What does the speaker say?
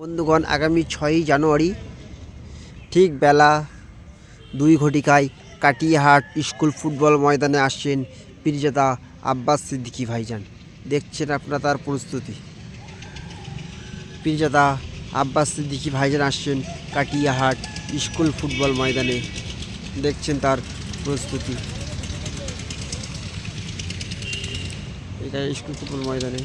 বন্ধুগণ, আগামী ছয়ই জানুয়ারি ঠিক বেলা দুই ঘটিকায় কাটিয়াহাট স্কুল ফুটবল ময়দানে আসছেন পিরিজাদা আব্বাস সিদ্দিকি ভাইজান। দেখছেন আপনারা তার প্রস্তুতি। পিরিজাদা আব্বাস সিদ্দিকি ভাইজান আসছেন কাটিয়াহাট স্কুল ফুটবল ময়দানে। দেখছেন তার প্রস্তুতি। এটা স্কুল ফুটবল ময়দানে।